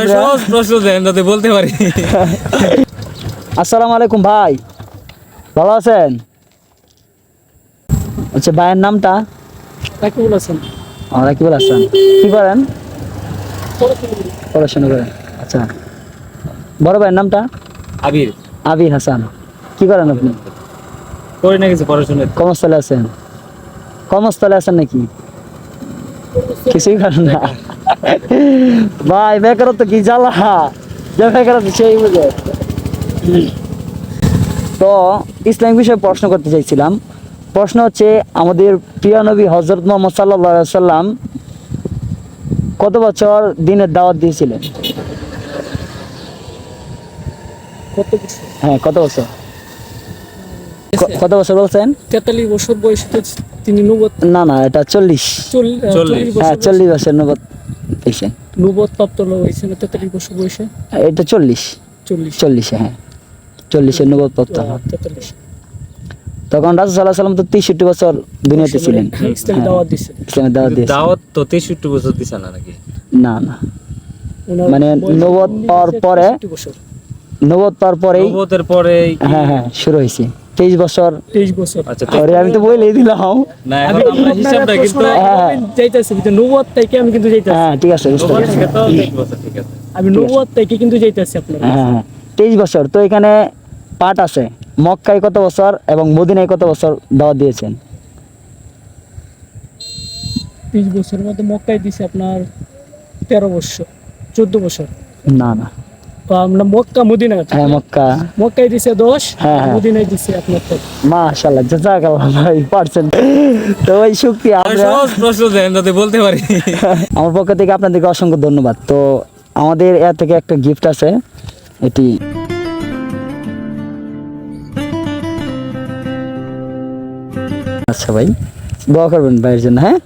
আমরা সহজ প্রশ্ন দেন যাতে বলতে পারি। আসসালামু আলাইকুম ভাই। ভালো আছেন? আচ্ছা ভাইয়ের নামটা? রাকিবুল হাসান। আমরা কি বলে কি করেন? পড়াশোনা করেন। আচ্ছা। বড় ভাইয়ের নামটা? আবির। আবির হাসান। কি করেন আপনি? করি না কিছু পড়াশোনা কর্মস্থলে আছেন। কর্মস্থলে আছেন নাকি? কিছুই করেন না। ভাই বেকারত্ব কি জ্বালা? যে বেকারত্ব সেই বুঝে। তো ইসলামিক বিষয়ে প্রশ্ন করতে চাইছিলাম। প্রশ্ন হচ্ছে আমাদের প্রিয় নবী হজরত মোহাম্মদ সাল্লাহ সাল্লাম কত বছর দিনের দাওয়াত দিয়েছিলেন? কত বছর? হ্যাঁ কত বছর? কত বছর বলছেন? তেতাল্লিশ বছর বয়সে তিনি নবদ না না এটা চল্লিশ। চল্লিশ। হ্যাঁ বছর চল্লিশ বছর নবদ হয়েছে না তেতাল্লিশ বছর বয়সে? এটা চল্লিশ। চল্লিশ। চল্লিশে হ্যাঁ। চল্লিশে তেতাল্লিশ। তখন রাসুল সাল্লাহ সাল্লাম তো তেষট্টি বছর দুনিয়াতে ছিলেন। হ্যাঁ, হ্যাঁ, দাওয়াত ইসলামের দাওয়াত দিয়েছে। দাওয়াত তো তেষট্টি বছর দিছে না নাকি? না না। মানে নবত নবদ পাওয়ার পরে 63 বছর। নবদ পাওয়ার পরেই নবতের পরে হ্যাঁ হ্যাঁ শুরু হয়েছে। তেইশ বছর। তেইশ বছর। আচ্ছা আমি তো বলেই দিলাম। না আমি এখন আমরা হিসাবটা কিন্তু হ্যাঁ। যাইতেছি কিন্তু নবদ থেকে আমি কিন্তু যাইতেছি। হ্যাঁ ঠিক আছে বুঝতে পারছি। ঠিক আছে। আমি নবদ থেকে কিন্তু যাইতেছি আপনার হ্যাঁ হ্যাঁ। তেইশ বছর তো এখানে পাঠ আছে। মক্কায় কত বছর এবং মদিনায় কত বছর দাওয়াত দিয়েছেন? তেইশ বছরের মধ্যে মক্কায় দিছে আপনার তেরো বছর চোদ্দ বছর। না না। আমরা মক্কা মদিনা। হ্যাঁ মক্কা। মক্কায় দিছে দশ হ্যাঁ, হ্যাঁ। মদিনায় দিছে আপনার তো মাশাআল্লাহ জাযাকাল্লাহ ভাই পারছেন। তো ওই শক্তি আমরা সহজ প্রশ্ন দেন যাতে বলতে পারি। আমার পক্ষ থেকে আপনাদেরকে অসংখ্য ধন্যবাদ। তো আমাদের এর থেকে একটা গিফট আছে এটি আচ্ছা ভাই দোয়া করবেন ভাইয়ের জন্য হ্যাঁ?